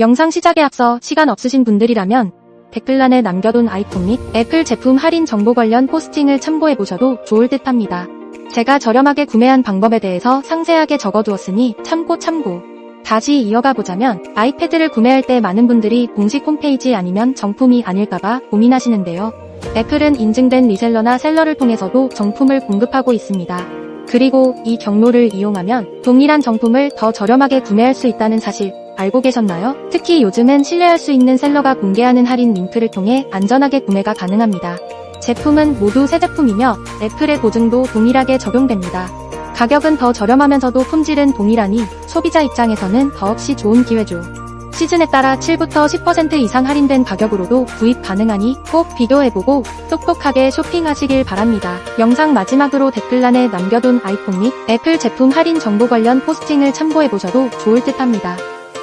영상 시작에 앞서 시간 없으신 분들이라면 댓글란에 남겨둔 아이폰 및 애플 제품 할인 정보 관련 포스팅을 참고해보셔도 좋을 듯 합니다. 제가 저렴하게 구매한 방법에 대해서 상세하게 적어두었으니 참고 참고. 다시 이어가 보자면 아이패드를 구매할 때 많은 분들이 공식 홈페이지 아니면 정품이 아닐까봐 고민하시는데요. 애플은 인증된 리셀러나 셀러를 통해서도 정품을 공급하고 있습니다. 그리고 이 경로를 이용하면 동일한 정품을 더 저렴하게 구매할 수 있다는 사실 알고 계셨나요? 특히 요즘은 신뢰할 수 있는 셀러가 공개하는 할인 링크를 통해 안전하게 구매가 가능합니다. 제품은 모두 새 제품이며 애플의 보증도 동일하게 적용됩니다. 가격은 더 저렴하면서도 품질은 동일하니 소비자 입장에서는 더없이 좋은 기회죠. 시즌에 따라 7부터 10% 이상 할인된 가격으로도 구입 가능하니 꼭 비교해보고 똑똑하게 쇼핑하시길 바랍니다. 영상 마지막으로 댓글란에 남겨둔 아이폰 및 애플 제품 할인 정보 관련 포스팅을 참고해보셔도 좋을 듯 합니다.